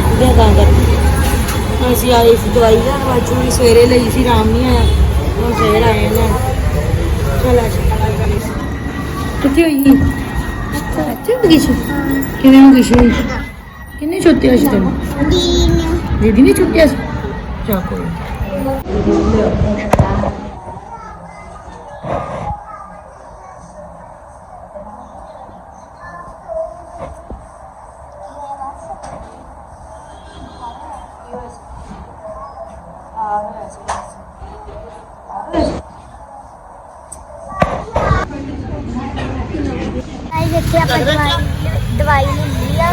ਥੱਕ ਗਿਆ ਤਾਂ ਕਰਕੇ। ਅਸੀਂ ਆਏ ਸੀ ਦਵਾਈ ਲੈਣ ਵਾਚੂ ਵੀ ਸਵੇਰੇ ਲਈ ਸੀ ਆਰਾਮ ਨਹੀਂ ਆਇਆ। ਹੁਣ ਫੇਰ ਆਏ ਨੇ ਚਲ ਆ ਜਾ ਕਿੱਥੇ ਹੋਈ ਇੱਥੇ ਹੋ ਗਈ ਸੀ? ਕਿਵੇਂ ਹੋ ਗਈ ਸੀ ਕਿੰਨੇ ਛੁੱਟਿਆ ਸੀ ਤੈਨੂੰ? ਦੀਦੀ ਨੇ। ਛੁੱਟਿਆ ਸੀ? ਚਾ ਕੋਈ ਨੀ। ਜਿੱਥੇ ਆਪਾਂ ਦਵਾਈ ਦਵਾਈ ਲਈ ਆ।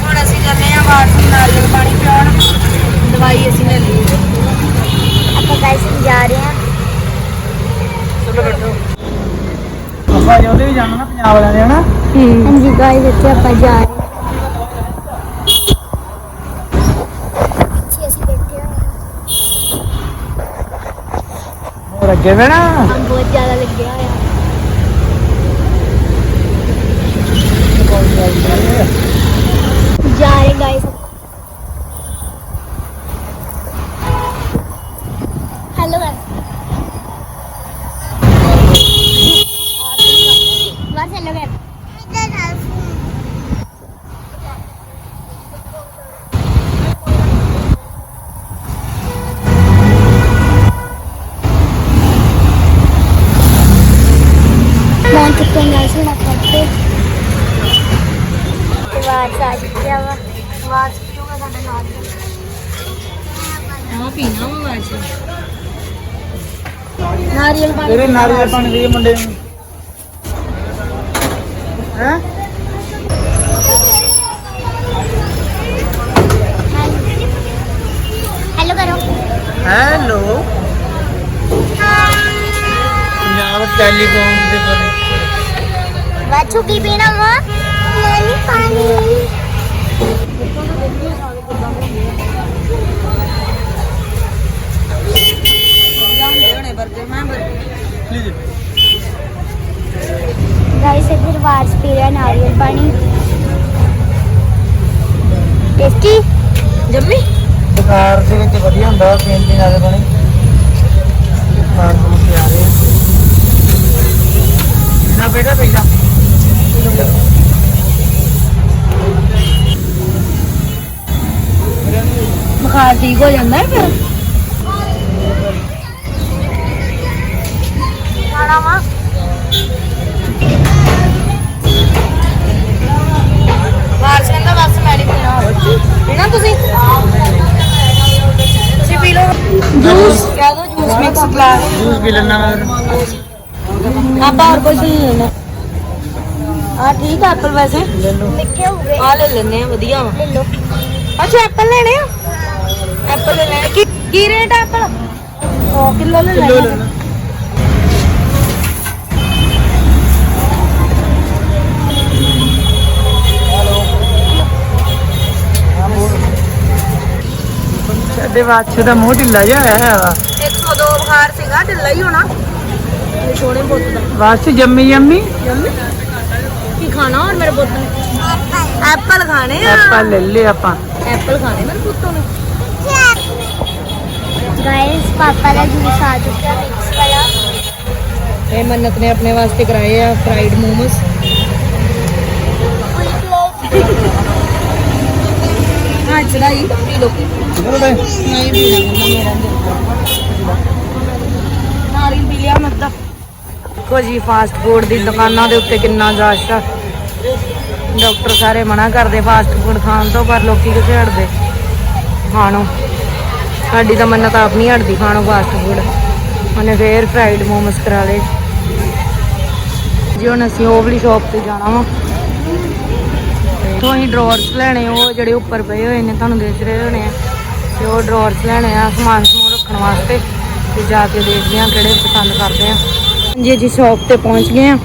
ਹੁਣ ਅਸੀਂ ਜਾਂਦੇ ਆ ਵਾਟਸ ਨਾਰੀਅਲ ਪਾਣੀ ਪਿਆਉਣ ਦਵਾਈ ਅਸੀਂ ਲੈ ਲਈ ਆਪਾਂ ਗਾਇਸ ਜਾ ਰਹੇ ਹਾਂ। ਚਲੋ ਬੈਠੋ। ਆਪਾਂ ਜਾਂਦੇ ਵੀ ਜਾਣਾ ਨਾ ਪੰਜਾਬ ਵਾਲਿਆਂ ਦੇ ਹਨਾ? ਹੂੰ। ਹਾਂਜੀ ਗਾਇਸ ਇੱਥੇ ਆਪਾਂ ਜਾ ਰਹੇ ਅੱਗੇ ਕੰਮ ਬਹੁਤ ਜ਼ਿਆਦਾ ਲੱਗਿਆ ਹੋਇਆ। ਜਾ ਰਹੇ ਗਾਇਸ ਪਾਣੀ ਤੇਰੇ ਨਾਰੀਅਲ ਪਾਣੀ ਦੇ ਮੁੰਡੇ ਨੂੰ। ਹੈ? ਹੈਲੋ ਕਰੋ। ਹੈਲੋ ਪੰਜਾਬ ਟੈਲੀਫੋਨ ਦੇ ਪਰ ਵਾਚੂ ਕੀ ਪੀਣਾ ਵਾ? ਨਹੀਂ ਪਾਣੀ ਲਿਆਉਂਦੇ ਹੋਣੇ ਬਰਗਰ ਮੈਂ ਬਰਗਰ ਪਲੀਜ਼ ਗਾਇਸ ਇੱਧਰ ਵਾਰਸ ਪੀ ਰਿਹਾ ਨਾਰੀਅਲ ਪਾਣੀ। ਟੇਸਟੀ ਜੰਮੀ? ਬੁਖਾਰ ਦੇ ਵਿੱਚ ਵਧੀਆ ਹੁੰਦਾ ਪੀਣ ਦੀ ਨਾਲੇ ਪਾਣੀ। ਖਾਣ ਨੂੰ ਪਿਆਰੇ ਨਾ ਬੇਟਾ ਪਹਿਲਾਂ ਬੁਖਾਰ ਠੀਕ ਹੋ ਜਾਂਦਾ ਹੈ ਫਿਰ? ਖਾਣਾ ਵਾ। ਪੀਣਾ ਤੁਸੀਂ? ਤੁਸੀਂ ਪੀ ਲਓ। ਜੂਸ। ਕਹਿ ਦੋ ਜੂਸ ਮਿਕਸ ਗਲਾਸ ਜੂਸ ਪੀ ਲੈਣਾ ਮੈਂ। ਆਪਾਂ ਹੋਰ ਕੁਝ ਨਹੀਂ ਲੈਣਾ। ਆ ਠੀਕ ਆ ਐਪਲ ਵੈਸੇ। ਮਿੱਠੇ ਹੋ ਗਏ ਆ ਲੈ ਲੈਨੇ ਆ ਵਧੀਆ ਵਾ। ਲੈ ਲਓ ਅੱਛਾ ਐਪਲ ਲੈਣੇ ਆ? ਐਪਲ ਲੈਣੇ ਕੀ ਕੀ ਰੇਟ ਆ ਐਪਲ ਉਹ ਕਿਲੋ ਲੈ ਲੈਣੇ। ਸਾਡੇ ਬਾਦਸ਼ਾਹ ਦਾ ਮੂੰਹ ਢਿੱਲਾ ਜਿਹਾ ਹੋਇਆ ਹੈ ਵਾ। 102 ਬੁਖਾਰ ਸੀਗਾ ਢਿੱਲਾ ਹੀ ਹੋਣਾ। ਇਹ ਸੋਹਣੇ ਪੁੱਤ ਦਾ। ਬਾਦਸ਼ਾਹ ਜੰਮੀ ਜੰਮੀ? ਜੰਮੀ? ਕੀ ਖਾਣਾ ਹੋਰ ਮੇਰੇ ਪੁੱਤ ਨੇ? ਐਪਲ ਖਾਣੇ ਆ। ਆਪਾਂ ਲੈ ਲਏ ਆਪਾਂ। ਐਪਲ ਖਾਣੇ ਮੇਰੇ ਪੁੱਤੋਂ ਨੇ। ਗਾਇਸ ਪਾਪਾ ਦਾ ਜੂਸ ਆ ਚੁੱਕਿਆ ਮਿਕਸ ਵਾਲਾ। ਇਹ ਮੰਨਤ ਨੇ ਆਪਣੇ ਵਾਸਤੇ ਕਰਾਏ ਆ ਫਰਾਈਡ ਮੋਮੋਸ। ਲਿਆ ਦੇਖੋ ਜੀ ਫਾਸਟ ਫੂਡ ਦੀ ਦੁਕਾਨਾਂ ਦੇ ਉੱਤੇ ਕਿੰਨਾ ਰਸ਼ ਆ। ਡਾਕਟਰ ਸਾਰੇ ਮਨਾ ਕਰਦੇ ਫਾਸਟ ਫੂਡ ਖਾਣ ਤੋਂ ਪਰ ਲੋਕੀ ਕਿੱਥੇ ਹਟਦੇ ਖਾਣੋ। ਸਾਡੀ ਤਾਂ ਮੰਨਤ ਆਪ ਨਹੀਂ ਹਟਦੀ ਖਾਣੋ ਫਾਸਟ ਫੂਡ ਉਹਨੇ ਫੇਰ ਫਰਾਈਡ ਮੋਮੋਸ ਕਰਾ ਲਏ। ਜੀ ਹੁਣ ਅਸੀਂ ਉਹ ਵਾਲੀ ਸ਼ਾਪ ਤੇ ਜਾਣਾ ਵਾ। ਤੋਂ ਅਸੀਂ ਡਰਾਵਰਸ ਲੈਣੇ, ਉਹ ਜਿਹੜੇ ਉੱਪਰ ਪਏ ਹੋਏ ਨੇ, ਤੁਹਾਨੂੰ ਦੇਖ ਰਹੇ ਹੋਣੇ ਆ। ਤੇ ਉਹ ਡਰਾਵਰਸ ਲੈਣੇ ਆ ਸਮਾਨ ਸਮੂਨ ਰੱਖਣ ਵਾਸਤੇ, ਤੇ ਜਾ ਕੇ ਦੇਖਦੇ ਆ ਕਿਹੜੇ ਪਸੰਦ ਕਰਦੇ ਆ। ਜੀ ਜੀ ਸ਼ਾਪ ਤੇ ਪਹੁੰਚ ਗਏ ਆ,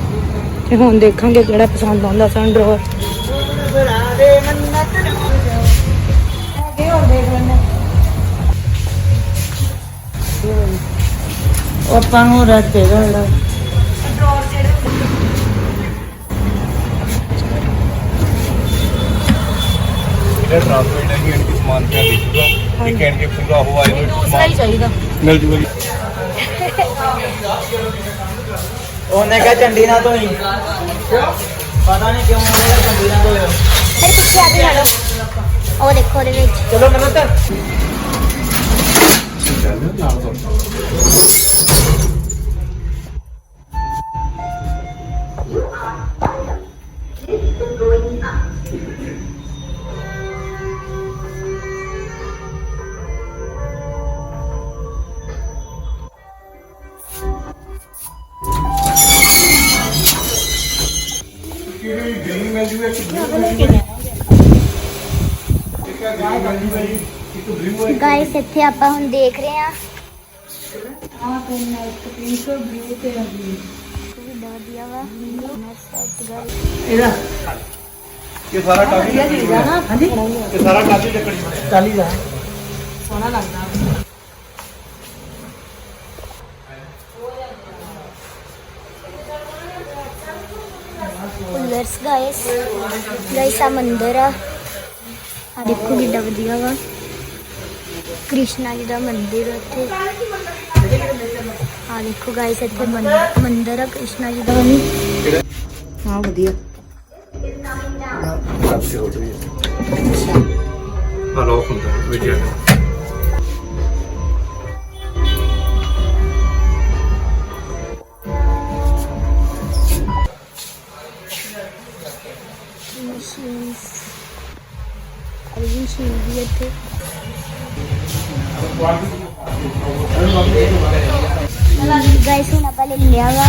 ਤੇ ਹੁਣ ਦੇਖਾਂਗੇ ਕਿਹੜਾ ਪਸੰਦ ਆਉਂਦਾ ਸਾਨੂੰ ਡਰਾਵਰ ਉਹ ਆਪਾਂ ਨੂੰ ਰੱਖੇ ਦਾ ਜਿਹੜਾ। ਜਿਹੜਾ ਟ੍ਰਾਂਸਪੋਰਟ ਹੈ ਕਿ ਕਿ ਸਮਾਨ ਪਿਆ ਦੇਖੂਗਾ ਇਹ ਕਹਿਣ ਕੇ ਪੂਰਾ ਹੋ ਆਏ ਨੂੰ ਦੂਸਰਾ ਹੀ ਚਾਹੀਦਾ ਮਿਲ ਜੂਗਾ ਜੀ ਉਹਨੇ ਕਿਹਾ ਚੰਡੀ ਨਾ ਧੋਈ ਪਤਾ ਨਹੀਂ ਕਿਉਂ ਉਹਨੇ ਕਿਹਾ ਚੰਡੀ ਨਾ ਧੋਇਓ ਫਿਰ ਪਿੱਛੇ ਆ ਕੇ ਖੜੋ ਉਹ ਦੇਖੋ ਉਹਦੇ ਵਿੱਚ ਚਲੋ ਨਮਸਤੇ ਨਾਲ ਤੋਂ ਗਾਇਸ ਇੱਥੇ ਆਪਾਂ ਹੁਣ ਦੇਖ ਰਹੇ ਆ ਵਧੀਆ ਵਾ ਸੈਟ ਗੱਲ ਇਹਦਾ ਇਹ ਸਾਰਾ ਟਾਪੀ ਵਧੀਆ ਚੀਜ਼ ਆ ਨਾ ਹਾਂਜੀ ਇਹ ਸਾਰਾ ਟਾਪੀ ਚੱਕੜੀ ਬਣਿਆ ਚਾਲੀ ਦਾ ਸੋਹਣਾ ਲੱਗਦਾ ਕੂਲਰਸ ਗਾਇਸ ਗਾਇਸ ਆ ਮੰਦਿਰ ਆ ਆ ਦੇਖੋ ਕਿੱਡਾ ਵਧੀਆ ਵਾ। ਕ੍ਰਿਸ਼ਨਾ ਜੀ ਦਾ ਮੰਦਿਰ ਇੱਥੇ ਆ ਦੇਖੋ ਗਾਇਸ ਇੱਥੇ ਮੰਦ- ਮੰਦਿਰ ਆ ਕ੍ਰਿਸ਼ਨਾ ਜੀ ਦਾ। ਬਣੀ ਹਾਂ ਵਧੀਆ ਟਾਪੀ ਹੋ ਰਹੀ ਹੈ ਹਲੋ ਹੁੰਦਾ ਵੀਡੀਓ ਇੱਥੇ ਗਾਇਸ, ਹੁਣ ਆਪਾਂ ਲੈ ਲਿਆ ਵਾ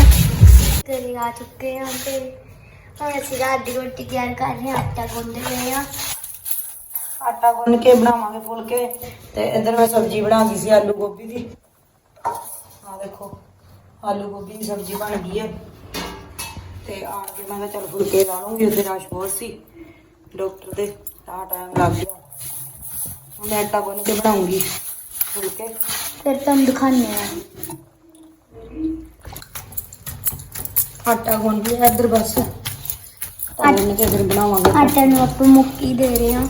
ਘਰੇ ਆ ਚੁੱਕੇ ਹਾਂ ਤੇ ਹੁਣ ਅਸੀਂ ਰਾਤ ਦੀ ਰੋਟੀ ਤਿਆਰ ਕਰ ਰਹੇ ਹਾਂ, ਆਟਾ ਗੁੰਨ ਰਹੇ ਹਾਂ। ਆਟਾ ਗੁੰਨ ਕੇ ਬਣਾਵਾਂਗੇ ਫੁਲਕੇ ਤੇ ਇੱਧਰ ਮੈਂ ਸਬਜ਼ੀ ਬਣਾਉਂਦੀ ਸੀ ਆਲੂ ਗੋਭੀ ਦੀ। ਆ ਦੇਖੋ, ਆਲੂ ਗੋਭੀ ਦੀ ਸਬਜ਼ੀ ਬਣ ਗਈ ਹੈ। ਤੇ ਆ ਕੇ ਮੈਂ ਕਿਹਾ ਚੱਲ ਫੁਲਕੇ ਲਾ ਲੂੰਗੀ, ਉੱਥੇ ਰਸ਼ ਬਹੁਤ ਸੀ। ਡਾਕਟਰ ਦੇ ਤਾਂ ਟਾਈਮ ਲੱਗ ਗਿਆ। ਮੈਂ ਆਟਾ ਗੁੰਨ ਕੇ ਬਣਾਉਂਗੀ। ਫੁਲਕੇ ਫਿਰ ਤੁਹਾਨੂੰ ਦਿਖਾਉਂਦੇ ਆ ਆਟਾ ਗੁੰਨ ਲਿਆ ਇੱਧਰ ਬਸ। ਆਟਾ ਗੁੰਨ ਕੇ ਫਿਰ ਬਣਾਵਾਂਗੇ। ਆਟੇ ਨੂੰ ਆਪਾਂ ਮੁੱਕੀ ਦੇ ਰਹੇ ਹਾਂ।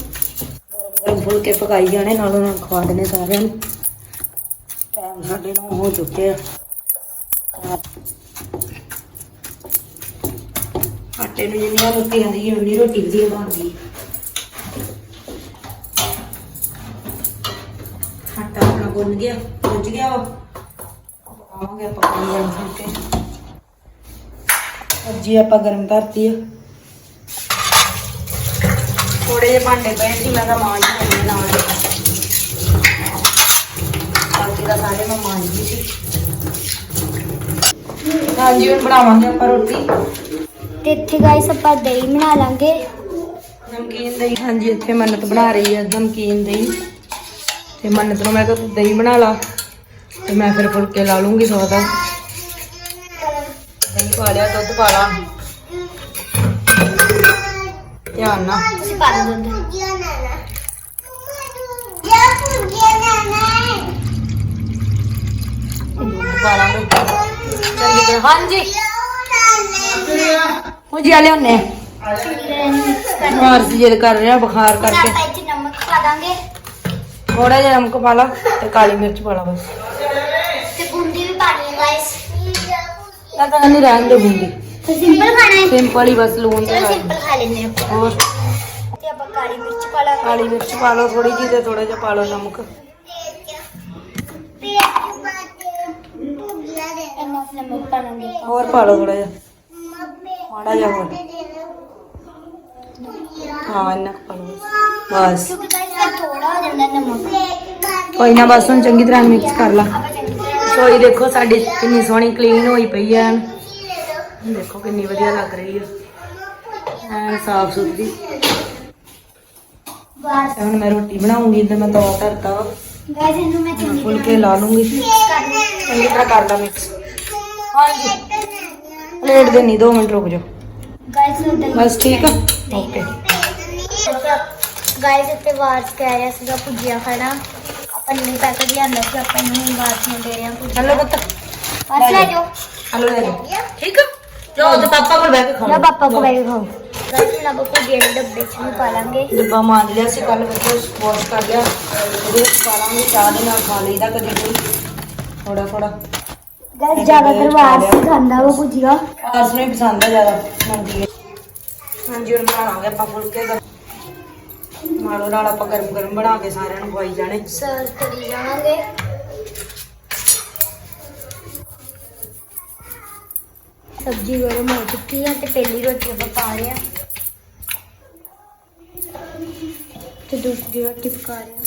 ਗਰਮ ਫੁਲਕੇ ਪਕਾਈ ਜਾਣੇ ਨਾਲੋਂ ਨਾਲ ਖਵਾ ਦੇਣੇ ਸਾਰਿਆਂ ਨੂੰ। ਟਾਈਮ ਸਾਡੇ ਨੂੰ ਹੋ ਚੁੱਕਿਆ ਆਟੇ ਨੂੰ ਜਿੰਨੀਆਂ ਰੋਟੀਆਂ ਦੀ ਉਨੀ ਰੋਟੀ ਵਧੀਆ ਬਣਦੀ ਆਟਾ ਆਪਣਾ ਗੁੰਨ ਗਿਆ ਭੁੱਜ ਗਿਆ ਵਾ ਪਕਾਵਾਂਗੇ ਆਪਾਂ ਗਰਮ ਫੁਲਕੇ ਸਬਜ਼ੀ ਆਪਾਂ ਗਰਮ ਕਰਤੀ ਆ। ਥੋੜੇ ਜਿਹੇ ਭਾਂਡੇ ਪਏ ਸੀ ਮੈਂ ਤਾਂ ਮਾਂਜ ਲੈਣੇ ਨਾਲ। ਬਾਕੀ ਦਾ ਸਾਰੇ ਮੈਂ ਮਾਂਜ ਗਈ ਸੀ। ਹਾਂਜੀ ਹੁਣ ਬਣਾਵਾਂਗੇ ਆਪਾਂ ਰੋਟੀ। ਤੇ ਇੱਥੇ ਗਾਇਸ ਆਪਾਂ ਦਹੀਂ ਬਣਾ ਲਾਂਗੇ। ਨਮਕੀਨ ਦਹੀਂ। ਹਾਂਜੀ ਇੱਥੇ ਮੰਨਤ ਬਣਾ ਰਹੀ ਹੈ ਨਮਕੀਨ ਦਹੀਂ। ਤੇ ਮੰਨਤ ਨੂੰ ਮੈਂ ਕਿਹਾ ਤੂੰ ਦਹੀਂ ਬਣਾ ਲਾ ਤੇ ਮੈਂ ਫਿਰ ਫੁਲਕੇ ਲਾ ਲੂੰਗੀ ਸਵਾਦਾ ਦਹੀਂ ਪਾ ਲਿਆ ਦੁੱਧ ਪਾ ਲਾ। ਧਿਆਨ ਨਾਲ। ਤੁਸੀਂ ਪਾ ਦੁੱਧ। ਚੰਗੀ ਤਰ੍ਹਾਂ ਹਾਂਜੀ ਜੀ ਮਾਰਸ ਜਦ ਕਰ ਰਿਹਾ ਬੁਖਾਰ ਕਰਕੇ। ਆਪਾਂ ਇੱਥੇ ਨਮਕ ਪਾ ਦਾਂਗੇ। ਥੋੜਾ ਜਿਹਾ ਨਮਕ ਪਾ ਲਾ ਤੇ ਕਾਲੀ ਮਿਰਚ ਪਾ ਲਾ ਬਸ। ਤੇ ਬੂੰਦੀ ਵੀ ਪਾਣੀ ਹੈ ਗਾਇਸ ਮੈਂ ਤਾਂ ਨਹੀਂ ਰਹਿਣ ਦੇ ਬੂੰਦੀ। ਤੇ ਸਿੰਪਲ ਖਾਣਾ ਹੈ। ਸਿੰਪਲ ਹੀ ਬਸ ਲੂਣ ਤੇ ਚਲੋ ਸਿੰਪਲ ਖਾ ਲੈਂਦੇ ਹਾਂ। ਹੋਰ? ਤੇ ਆਪਾਂ ਕਾਲੀ ਮਿਰਚ ਪਾ ਲਾਂਗੇ। ਕਾਲੀ ਮਿਰਚ ਪਾ ਲਓ ਥੋੜੀ ਜਿਹੀ ਤੇ ਥੋੜਾ ਜਿਹਾ ਪਾ ਲਓ ਨਮਕ। ਹੋਰ ਪਾ ਲਓ ਥੋੜਾ ਜਿਹਾ। ਮਾੜਾ ਜਿਹਾ ਹੋਰ। ਹਾਂ, ਇੰਨਾ ਕੁ ਪਾ ਲਓ ਬਸ। ਕਿਉਂਕਿ ਗਾਇਸ ਥੋੜਾ ਹੋ ਜਾਂਦਾ ਨਮਕ ਕੋਈ ਨਾ, ਬਸ ਹੁਣ ਚੰਗੀ ਤਰ੍ਹਾਂ ਮਿਕਸ ਕਰ ਲਾ। ਆਪਾਂ ਦੇਖੋ ਸਾਡੀ ਕਿੰਨੀ ਸੋਹਣੀ ਕਲੀਨ ਹੋਈ ਪਈ ਐ। ਦੇਖੋ ਕਿੰਨੀ ਵਧੀਆ ਲੱਗ ਰਹੀ ਹੈ ਐਨ ਸਾਫ਼ ਸੁਥਰੀ। ਬਸ ਹੁਣ ਮੈਂ ਰੋਟੀ ਬਣਾਉਂਗੀ, ਤੇ ਮੈਂ ਤਵਾ ਧਰਤਾ ਵਾ। ਗਾਇਸ ਇਹਨੂੰ ਮੈਂ ਚੰਗੀ ਫੁਲਕੇ ਲਾ ਲੂੰਗੀ। ਚੰਗੀ ਤਰ੍ਹਾਂ ਕਰ ਲਾ ਮਿਕਸ ਹਾਂਜੀ। ਪਲੇਟ ਦੇ ਨਹੀਂ 2 ਮਿੰਟ ਰੁਕ ਜਾਓ। ਗਾਇਸ ਦਹੀਂ ਬਸ ਠੀਕ ਆ ਓਕੇ ਗਾਇਸ ਇੱਥੇ ਵਾਰਸ ਕਹਿ ਰਿਹਾ ਸੀਗਾ ਭੁਜੀਆ ਖਾਣਾ ਆਪਾਂ ਨਹੀਂ ਪੈਕਟ ਲਿਆਂਦਾ ਸੀ ਆਪਾਂ ਇਹਨੂੰ ਵਾਰਸ ਨੂੰ ਦੇ ਰਹੇ ਹਾਂ ਭੁਜੀਆ ਹਲੋ ਪੁੱਤ ਵਾਰਸ ਲੈ ਜਾਓ ਹਲੋ ਲੈ ਜਾਓ ਠੀਕ ਆ ਜਾਓ ਤੇ ਪਾਪਾ ਕੋਲ ਬਹਿ ਕੇ ਖਾਓ ਨਾ ਪਾਪਾ ਕੋ ਬੈਠ ਖਾਓ ਗਾਇਸ ਹੁਣ ਆਪਾਂ ਭੁਜੀਆ ਦੇ ਡੱਬੇ 'ਚ ਵੀ ਪਾ ਲਾਂਗੇ ਡੱਬਾ ਮਾਂਜ ਲਿਆ ਸੀ ਕੱਲ ਵਧੀਆ ਵਾਸ਼ ਕਰ ਲਿਆ ਇਹਦੇ ਵਿੱਚ ਪਾ ਲਾਂਗੇ ਚਾਹ ਦੇ ਨਾਲ ਖਾ ਲਈਦਾ ਕਦੀ ਕੋਈ ਥੋੜਾ ਥੋੜਾ ਗਾਇਸ ਜ਼ਿਆਦਾਤਰ ਵਾਰ ਸੇ ਖਾਂਦਾ ਵਾ ਭੁਜੀਆ ਆਰਸ ਨੂੰ ਹੀ ਪਸੰਦ ਆ ਜ਼ਿਆਦਾ। ਮੰਗੀ ਹਾਂਜੀ ਹੁਣ ਬਣਾਵਾਂਗੇ ਆਪਾਂ ਫੁਲਕੇ ਦਾ। ਨਾਲੋਂ ਨਾਲ ਆਪਾਂ ਗਰਮ ਗਰਮ ਬਣਾ ਕੇ ਸਾਰਿਆਂ ਨੂੰ ਖਵਾਈ ਜਾਣੇ। ਸਰਵ ਕਰੀ ਜਾਵਾਂਗੇ। ਸਬਜ਼ੀ ਗਰਮ ਹੋ ਚੁੱਕੀ ਹੈ ਤੇ ਪਹਿਲੀ ਰੋਟੀ ਆਪਾਂ ਪਾ ਰਹੇ ਹਾਂ ਤੇ ਦੂਸਰੀ ਰੋਟੀ ਪਕਾ ਰਹੇ ਹਾਂ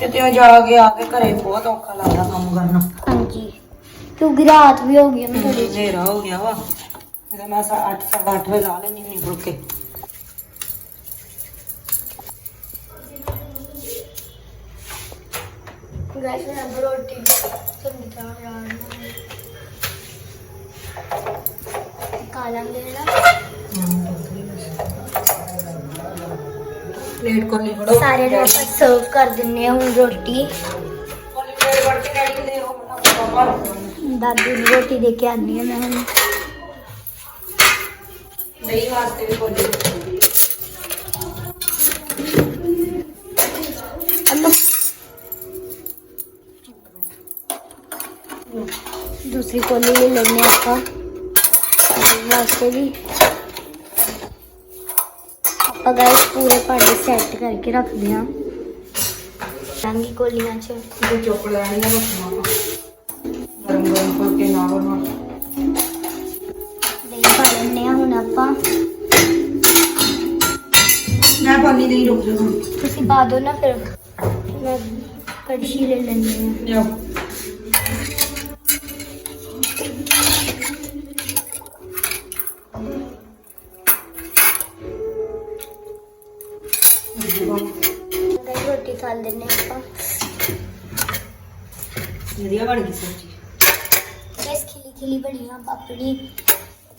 ਕਿਤੇ ਜਾ ਕੇ ਆ ਕੇ ਘਰੇ ਬਹੁਤ ਔਖਾ ਲੱਗਦਾ ਕੰਮ ਕਰਨਾ ਹਾਂਜੀ। ਕਿਉਂਕਿ ਰਾਤ ਵੀ ਹੋ ਗਈ ਹੈ ਨਾ ਥੋੜੀ ਹਨੇਰਾ ਹੋ ਗਿਆ ਵਾ। ਇਹਦਾ ਮੈਂ 8 ਸਵਾ ਅੱਠ ਵਜੇ ਲਾ ਲੈਣੀ ਨਹੀਂ ਫੁਲਕੇ। ਗੈਸ ਨਾਲ ਰੋਟੀ ਚੰਗੀ ਤਰ੍ਹਾਂ ਰਾਣ ਨਾ ਕੋਲੀ ਫੜੋ ਸਾਰੇ ਨੂੰ ਆਪਾਂ ਸਰਵ ਕਰ ਦਿੰਨੇ ਆ ਹੁਣ ਰੋਟੀ ਕੋਲੀ ਪਲੇਟ ਫੜ ਕੇ ਡੈਡੀ ਨੂੰ ਦੇ ਉਹ ਪਾਪਾ ਦਾਦੀ ਨੂੰ ਰੋਟੀ। ਦੇ ਕੇ ਆਨੀ ਆ ਮੈਂ ਹੁਣ ਦਹੀਂ ਵਾਸਤੇ ਵੀ ਕੋਲੀ ਅੱਲੋ ਦੂਸਰੀ ਕੋਲੀ ਲੈ ਲੈਣੇ ਆਪਾਂ ਦਹੀਂ ਵਾਸਤੇ ਵੀ ਆਪਾਂ ਗਾਇਸ ਪੂਰੇ ਭਾਂਡੇ ਸੈੱਟ ਕਰਕੇ ਰੱਖਦੇ ਹਾਂ ਰੰਗੀ ਕੋਲੀਆਂ 'ਚ ਇਹ ਚੁੱਕ ਲੈਣੀ ਆ ਰੱਖਣਾ ਗਰਮ ਗਰਮ ਫੁਲਕੇ ਨਾਲ ਉਹਨਾਂ ਦਹੀਂ ਪਾ ਲੈਣੇ ਆ ਹੁਣ ਆਪਾਂ ਮੈਂ ਪਾਣੀ ਨਹੀਂ ਰੁਕ ਜਾ ਤੁਸੀਂ ਪਾ ਦਿਓ ਨਾ ਫਿਰ ਮੈਂ ਕੜਛੀ ਵਧੀਆ ਬਣ ਗਈ ਸਬਜ਼ੀ। ਗਾਇਸ ਖਿਲੀ ਖਿਲੀ ਬਣੀਆਂ ਪਾਪੜੀ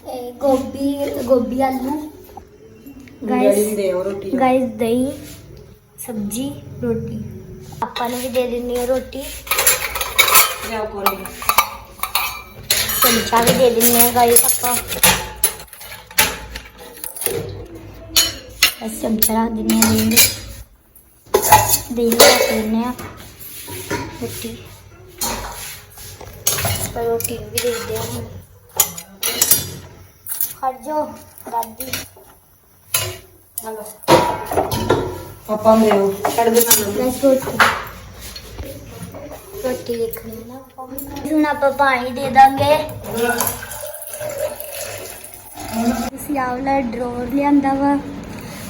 ਇਹ ਗੋਭੀ ਗੋਭੀ ਆਲੂ ਡੈਡੀ ਗਾਇਸ ਨੂੰ ਦੇ ਉਹ ਰੋਟੀ ਗਾਇਸ ਦਹੀਂ ਸਬਜੀ ਰੋਟੀ। ਆਪਾਂ ਨੂੰ ਵੀ ਦੇ ਦਿੰਨੀ ਹੈ ਰੋਟੀ। ਲਿਆਓ ਕੋਲੀ। ਚਮਚਾ ਵੀ ਦੇ ਦਿੰਨੇ ਆ ਗਾਇਸ ਆਪਾਂ। ਬਸ ਚਮਚਾ ਰੱਖ ਦਿੰਨੇ ਆ ਦਹੀਂ ਵਿੱਚ। ਦਹੀਂ ਰੱਖ ਦਿੰਨੇ ਆ। ਰੋਟੀ। ਪਰ ਰੋਟੀ ਨੂੰ ਵੀ ਦੇ ਦਿੰਦੇ ਆ। ਹੁਣ ਖੜ ਜਾਓ ਦਾਦੀ। ਹਲੋ ਪਾਪਾ ਨੂੰ ਦਿਓ ਛੱਡ ਦੇ ਸਾਨੂੰ। ਗੈਸ ਰੋਟੀ ਰੋਟੀ ਦੇਖਣੀ ਨਾ। ਹੁਣ ਆਪਾਂ ਪਾਣੀ ਦੇ ਦਾਂਗੇ। ਅਸੀਂ ਆਵਲਾ ਡਰੋਰ ਲਿਆਂਦਾ ਵਾ।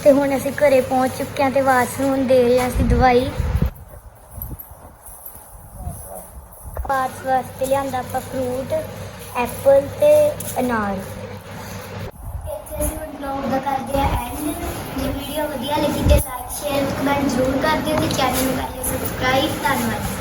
ਤੇ ਹੁਣ ਅਸੀਂ ਘਰੇ ਪਹੁੰਚ ਚੁੱਕੇ ਹਾਂ ਤੇ ਵਾਸ਼ਰੂਮ ਦੇ ਰਹੇ ਹਾਂ ਅਸੀਂ ਦਵਾਈ। ਪਾਰਸ ਵਾਸਤੇ ਲਿਆਂਦਾ ਆਪਾਂ ਫਰੂਟ ਐਪਲ ਤੇ ਅਨਾਰ। ਇੱਥੇ ਅਸੀਂ ਹੁਣ ਦਾ ਕਰਦੇ ਆ ਐਂਡ ਜੇ ਵੀਡੀਓ ਵਧੀਆ ਲੱਗੀ ਤੇ ਲਾਈਕ ਸ਼ੇਅਰ ਕਮੈਂਟ ਜ਼ਰੂਰ ਕਰ ਦਿਓ ਤੇ ਚੈਨਲ ਨੂੰ ਕਰ ਲਿਓ ਸਬਸਕ੍ਰਾਈਬ ਧੰਨਵਾਦ।